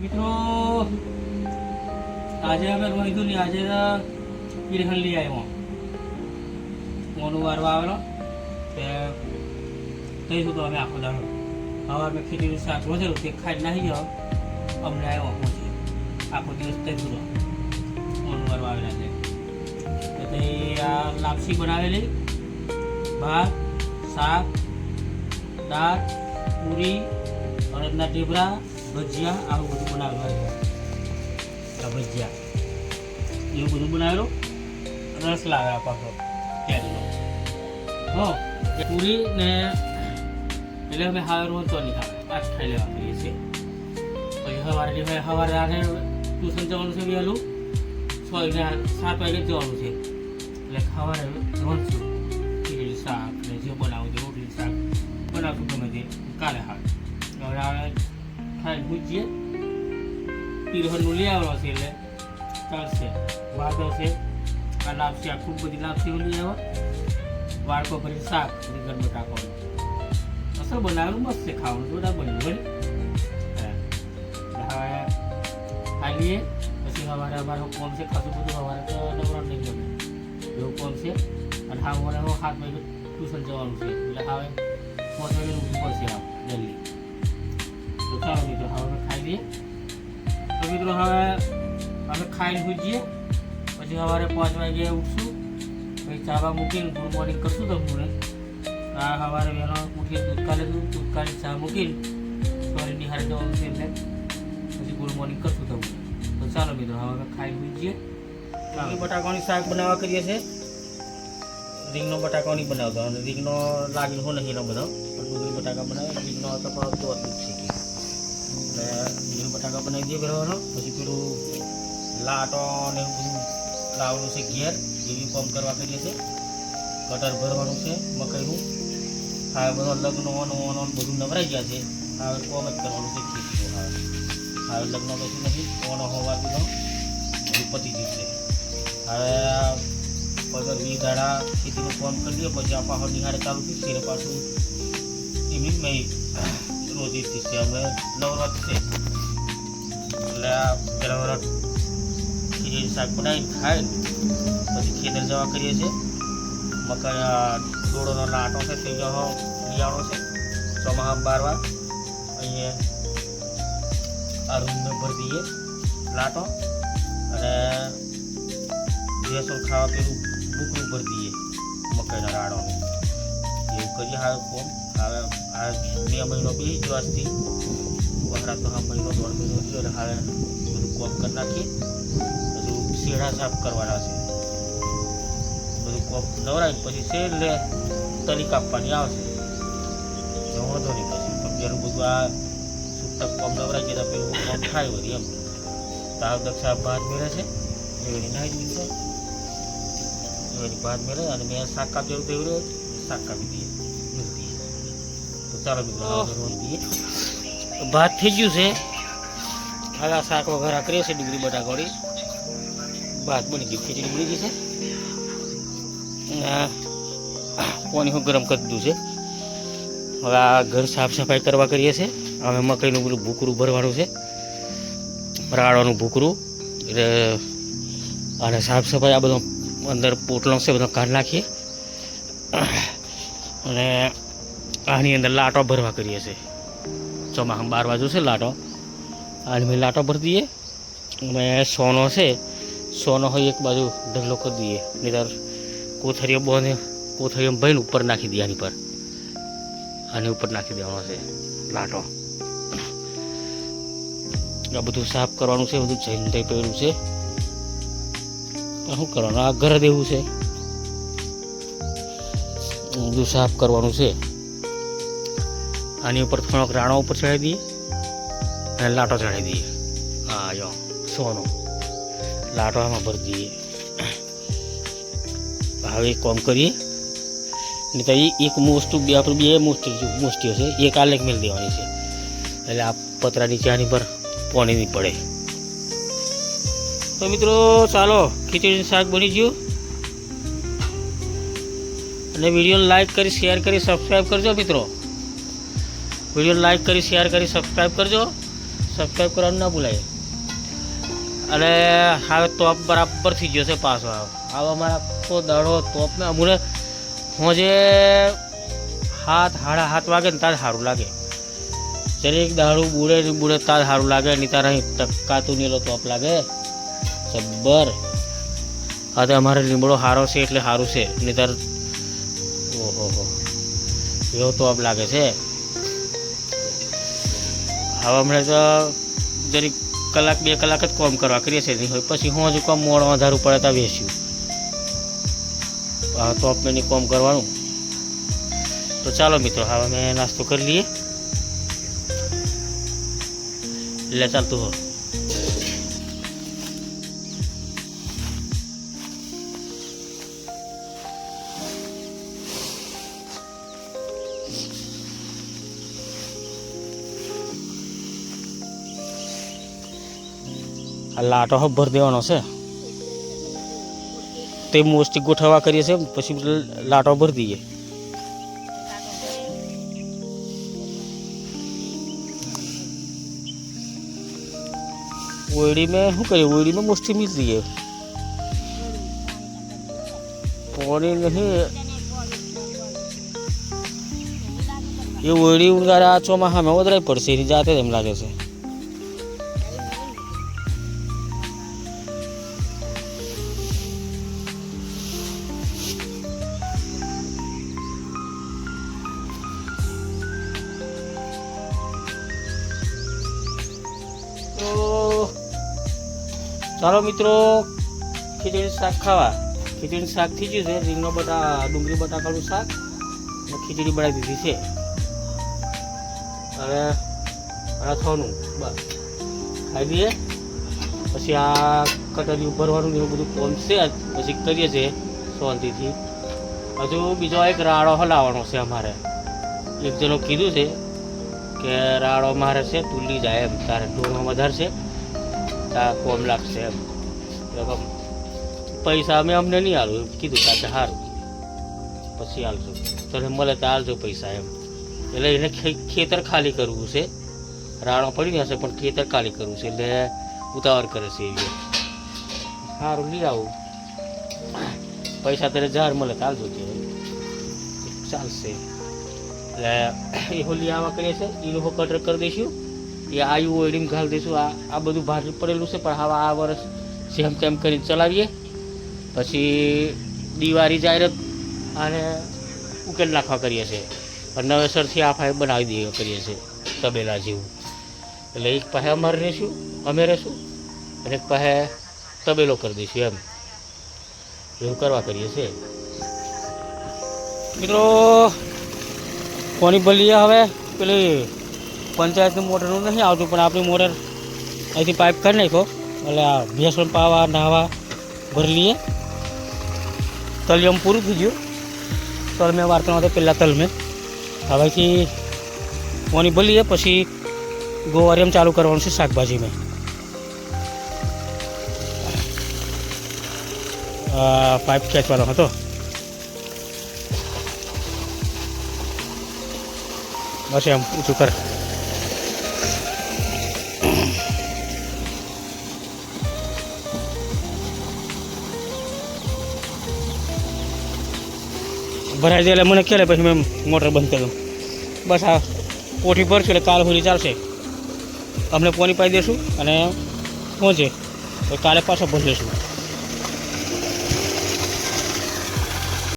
મિત્રો, આજે અમે રોઈધું ને આજે પીરહન લઈ આવ્યો મોનું વારવા આવેલો. તે કહીશું તો અમે આખો દાડો. હવે મેં ખીચડીનું શાક રોજેલું તે ખાઈ નાખી જાઓ અમને આવ્યો પહોંચી આખો દિવસ કહીશું તો. મોનું વારવા આવેલા છે. તે આ લાપસી બનાવેલી. ભાત, શાક, દાળ, પૂરી, અડદના ઢેબરા ભજીયા, આવું બધું બનાવેલું આ ભજીયા. એવું બધું બનાવેલું? રસ લાવ્યા પાછો. તેલનો હો, પૂરી ને એટલે અમે હવે રોજ તો નહીં ખાવે આજ ખાઈ લેવા કરીએ છીએ. પછી સવારે હવે સવારે આને ટ્યુશન જવાનું છે વહેલું, છ વાગે, સાત વાગે જવાનું છે. એટલે સવારે રોજ છું શાક ને જે બનાવું છે, રોટલી શાક. બનાવશું ગમે તે. કાલે આ ખાઈ ભૂજીએ તીરહનનું લઈ આવવાનો છે એટલે ચાલશે વાદો છે, આ લાપસી આ ખૂબ બધી લાપસીઓ લઈ આવ્યો વાળકો ભરી શાક રીંગણ બટાકાનું અસર બનાવેલું મસ્ત છે, ખાવાનું જોડા બન્યું ને હવે ખાઈ લઈએ પછી સવારે અમારો કોમ છે ખાસું બધું સવારે તો નવરણ નહીં ગમે. એવું કોમ છે? અને હા હવે સાત વાગે ટ્યુશન જવાનું છે. એટલે હવે પાંચ વાગે ઉઠવું પડશે આમ જલ્દી ચાલો મિત્રો હવે ખાઈ લઈએ. તો મિત્રો હવે અમે ખાઈને ભૂજીએ પછી સવારે પાંચ વાગે ઉઠશું. પછી ચાવા મૂકીને ગુડ મોર્નિંગ કરશું તમને. આ સવારે વહેલો ઉઠી દૂધ કાલે દૂધ ચા મૂકીને સોરી નિહાળે જવાનું છે એટલે. પછી ગુડ મોર્નિંગ કરશું તમને. ચાલો મિત્રો, હવે અમે ખાઈ રીંગણ બટાકાની શાક બનાવવા કરીએ છીએ રીંગનો બટાકો બનાવતો અને રીંગનો હું નહીં એનો બધો પણ ડુંગળી બટાકા બનાવે, રીંગનો તો પણ તો શીખી એટલે લીલો બટાકા બનાવી દઈએ ભરવાનો પછી પેલું લાટો ને એવું બધું લાવવાનું છે ઘેર એવી પંપ કરવા કરીએ છે. કટર ભરવાનું છે, મકાઈનું. હા બધો લગ્ન ઓનો ઓનો બધું નવરાઈ ગયા છે. હવે કોમ જ કરવાનું છે ખેતી હવે. લગ્ન કશું નથી, ઓનો હોવા દીધો બધું પતી જશે હવે પંદર વીસ દાડા ખેતીનું કામ કરી દઈએ, પછી આ પાછળ નિહાળે ચાલુ છે પાછું એમની મેં રોજી છે અમે નવરાત છે એટલે આ પેલા વરસ ખીચડી શાક બનાવી ખાય પછી ખેતર જવા કરીએ છીએ મકાઈ ડોળોનો લાટો છે તે જો શિયાળો છે ચોમાસા બારવા અહીંયા આ રૂમને ભરી દઈએ લાટો અને બેસણ ખાવા પેલું બુકડું ભરી દઈએ મકાઈના રાડો એવું કરીએ હાલ કોમ હવે આ બે મહિનો ગયો આજથી વહરા તો આ મહિનો દોઢ મહિનો થયો એટલે હવે બધું કોપ કરી નાખીએ. બધું શેઢા સાફ કરવાના છે. બધું કોપ નવરાય પછી છેલ્લે તરી કાપવાની આવશે. વાંધો નહીં પછી. પણ પેલું બધું આ છૂટક કોમ નવરાય જતા પેલું કોમ થાય વળી એમ. તાવ દક્ષા ભાત મેળે છે. એવી નાહી દીધી. છે એની ભાત મેળે અને મેં શાક કાપેલું તેવું શાક કાપી દઈએ. તો મિત્રો હવે રોજ દઈએ તો ભાત થઈ ગયું છે. હવે શાક વગર કરીએ છે, ડુંગળી બટાકોડી ભાત બની ગયું, ખીચડી બની ગઈ છે. પાણી હું ગરમ કરી દીધું છે. હવે આ ઘર સાફ સફાઈ કરવા કરીએ છીએ અમે મકાઈનું પેલું ભૂકરું ભરવાનું છે. રાડવાનું ભૂકરું. એટલે અને સાફ સફાઈ આ બધો અંદર પોટલો છે બધો કાઢ નાખીએ. અને આની અંદર લાટો ભરવા કરીએ છીએ. ચોમાસા બાર બાજુ છે લાટો. આની મેં લાટો ભરી દઈએ. અમે સોનો છે, સોનો હોય એક બાજુ ઢગલો કરી દઈએ. નહીં કોથળીઓ બોને કોથળીઓ ભરીને ઉપર નાખી દઈએ આની પર. આની ઉપર નાખી દેવાનો છે લાટો. આ બધું સાફ કરવાનું છે, બધું જઈને થઈ પડ્યું છે શું કરવાનું? આ ઘર દેવું છે. બધું સાફ કરવાનું છે. આની ઉપર થોડોક રાણો ઉપર ચડાવી દઈએ અને લાટો ચડાવી દઈએ. હા યો સોનો. લાટો આમાં ભરી દઈએ. હવે કામ કરીએ. નહીં તો એક મોસ્ટ, બે આપણે બે મોસ્ટી, મોસ્ટીઓ છે. એક આલેક મેળ દેવાની છે. એટલે આ પતરા નીચે આની પર પાણી નહીં પડે. તો મિત્રો, ચાલો, ખીચડીનું શાક બની ગયું. અને વિડીયોને લાઈક કરી શેર કરી સબસ્ક્રાઈબ કરજો મિત્રો. વીડિયો લાઈક કરી, શેર કરી સબસ્ક્રાઈબ કરજો. સબસ્ક્રાઈબ કરવાનું ના ભૂલાય. અને હવે ટોપ બરાબર થઈ ગયો છે પાછો આવો. આવો અમારા આખો દાડો ટોપને અમુને હું જે હાથ, હાડા હાથ વાગે ને તાર સારું લાગે. દરેક દાડું બુડે ને બુડે તાર સારું લાગે નહીં તારે અહીં ટકાતું નીલો ટોપ લાગે. જબ્બર. હા તો અમારે લીમડો સારો છે એટલે સારું છે. નહીં તાર ઓહો એવો ટોપ લાગે છે. હવે હમણાં તો જરીક કલાક, બે કલાક જ કોમ કરવા કરીએ છીએ. નહીં હોય પછી હું હજુ કોમ મોડો વધારું પડે તો વેચ્યું હવે ટોપ મેની કોમ કરવાનું. તો ચાલો મિત્રો, હવે અમે નાસ્તો કરી લઈએ. એટલે ચાલતું હો. આ લાટો હબ ભરી દેવાનો છે તે મોસ્ટી ગોઠવવા કરીએ છીએ પછી લાટો ભરી દઈએ ओयड़ी में શું કરીએ ઓયડી में મોસ્ટી મિલ દઈએ પાણી નહીં એ ઓયડી ઉગારે આ ચોમાસામાં વધારે પડશે એની જાતે જ એમ લાગે છે ચાલો મિત્રો, ખીચડી શાક ખાવા. ખીચડી શાક થઈ છે. રીંગણો બટા, ડુંગળી બટાકાનું શાક અને ખીચડી બનાવી દીધી છે. હવે અથવાનું બસ. ખાઈ દઈએ પછી આ કટરી ભરવાનું એવું બધું કોમ છે. પછી કરીએ છીએ શાંતિથી. હજુ બીજો એક રાડો હલાવવાનો છે અમારે. એક જણો કીધું છે કે રાડો મારે છે તુલી જાય એમ. તારે ઢોરમાં વધારે તા કોમ લાગશે એમ. એટલે પૈસા અમે અમને નહીં હાલું કીધું તા હારું. પછી આલજો. તને મળે તો હાલજો પૈસા એમ. એટલે એને ખેતર ખાલી કરવું છે. રાણો પડી જશે પણ ખેતર ખાલી કરવું છે. એટલે ઉતાવળ કરે છે એ સારું લઈ આવું. પૈસા તને જાર મળે તો આલજો કે. ચાલશે. એટલે એ હોલી આવા કરીએ છે. એ લોકો કટર કરી દઈશું. એ આયુ ઓઈડીમ ઘાલ દઈશું. આ આ બધું બહાર પડેલું છે, પણ હવે આ વર્ષ જેમ તેમ કરીને ચલાવીએ. પછી દિવાળી, જાહેરાત અને ઉકેલ નાખવા કરીએ છીએ. અને નવેસરથી આ ફાઇલ બનાવી દઈએ કરીએ છીએ, તબેલા જેવું. એટલે એક પાસે અમારે રહીશું, અમે રહીશું, અને એક પાસે તબેલો કરી દઈશું એમ. એવું કરવા કરીએ છીએ. મિત્રો, કોની ભલીએ હવે? પેલી પંચાયતની મોટરનું નથી આવતું, પણ આપણી મોટર અહીંથી પાઇપ કરી નાખો એટલે આ ભેંસો પાવા નાહવા ભરી લઈએ. તલિયમ પૂરું થઈ ગયું. તલ મેં વાર્તા હતો, પહેલાં તલ મેં હવેથી કોની ભલીએ પછી ગોવારિયમ ચાલુ કરવાનું છે શાકભાજી મેં. આ પાઇપ ખેંચવાનો હતો. બસ એમ, ઊંચું કર. ભરાઈ જાય એટલે મને કહે પછી મેં મોટર બંધ કરી બસ આ પોઠી ભરશું એટલે કાલ સુધી ચાલશે. અમને પોની પાઈ દઈશું અને પહોંચે. તો કાલે પાછો ભરી લઈશું